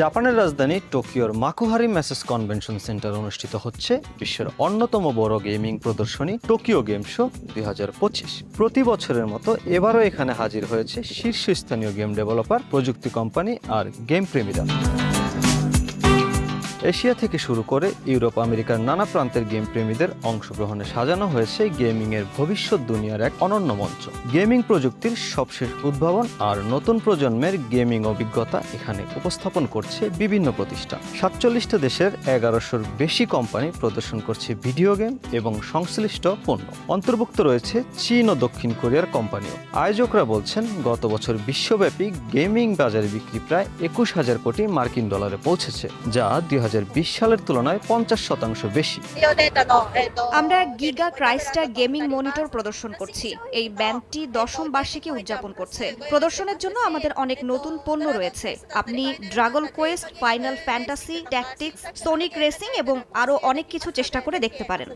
জাপানের রাজধানী টোকিওর মাকুহারি ম্যাসেস কনভেনশন সেন্টার অনুষ্ঠিত হচ্ছে বিশ্বের অন্যতম বড় গেমিং প্রদর্শনী টোকিও গেম শো দুই হাজার পঁচিশ। প্রতি বছরের মতো এবারও এখানে হাজির হয়েছে শীর্ষস্থানীয় গেম ডেভেলপার, প্রযুক্তি কোম্পানি আর গেম প্রেমীরা। এশিয়া থেকে শুরু করে ইউরোপ, আমেরিকার নানা প্রান্তের গেম প্রেমীদের অংশগ্রহণে সাজানো হয়েছে গেমিং এর ভবিষ্যৎ দুনিয়ার এক অনন্য মঞ্চ। গেমিং প্রযুক্তির সবশেষ উদ্ভাবন আর নতুন প্রজন্মের গেমিং অভিজ্ঞতা এখানে উপস্থাপন করছে বিভিন্ন প্রতিষ্ঠান। সাতচল্লিশটা দেশের এগারোশোর বেশি কোম্পানি প্রদর্শন করছে ভিডিও গেম এবং সংশ্লিষ্ট পণ্য। অন্তর্ভুক্ত রয়েছে চীন ও দক্ষিণ কোরিয়ার কোম্পানিও। আয়োজকরা বলছেন, গত বছর বিশ্বব্যাপী গেমিং বাজারে বিক্রি প্রায় একুশ হাজার কোটি মার্কিন ডলারে পৌঁছেছে, যা দুই হাজার 2020 সালের তুলনায় পঞ্চাশ শতাংশ বেশি। আমরা গিগা ক্রাইস্টার গেমিং মনিটর প্রদর্শন করছি। এই ব্যান্ডটি দশম বার্ষিকী উদযাপন করছে। প্রদর্শনের জন্য আমাদের অনেক নতুন পণ্য রয়েছে। আপনি Dragon Quest Final Fantasy Tactics Sonic Racing এবং আরও অনেক কিছু চেষ্টা করে দেখতে পারেন।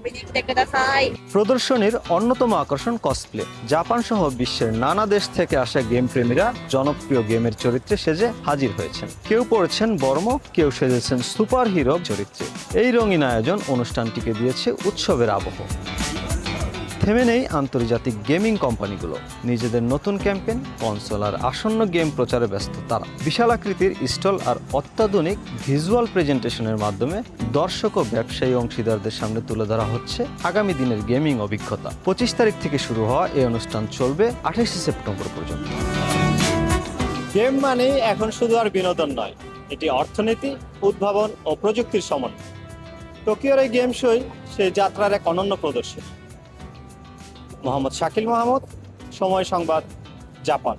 প্রদর্শনীর অন্যতম আকর্ষণ কসপ্লে জাপান সহ বিশ্বের নানা দেশ থেকে আসা গেম প্রেমীরা জনপ্রিয় গেমের চরিত্রে সেজে হাজির হয়েছেন। কেউ পড়েছেন বর্ম কেউ সেজেছেন সুপার হিরো চরিত্রে। এই রঙিন আয়োজন অনুষ্ঠানটিকে দিয়েছে উৎসবের আবহ। থেমে নেই আন্তর্জাতিক গেমিং কোম্পানিগুলো। নিজেদের নতুন ক্যাম্পেন কনসোল আর আসন্ন গেম প্রচারে ব্যস্ত তারা। বিশাল আকৃতির স্টল আর অত্যাধুনিক ভিজুয়াল প্রেজেন্টেশনের মাধ্যমে দর্শক ও ব্যবসায়ী অংশীদারদের সামনে তুলে ধরা হচ্ছে আগামী দিনের গেমিং অভিজ্ঞতা। পঁচিশ তারিখ থেকে শুরু হওয়া এই অনুষ্ঠান চলবে আঠাশে সেপ্টেম্বর পর্যন্ত। গেম মানে এখন শুধু আর বিনোদন নয় এটি অর্থনীতি, উদ্ভাবন ও প্রযুক্তির সমন্বয়। টোকিওর এই গেম শোই সেই যাত্রার এক অনন্য প্রদর্শন। মোহাম্মদ শাকিল মাহমুদ, সময় সংবাদ, জাপান।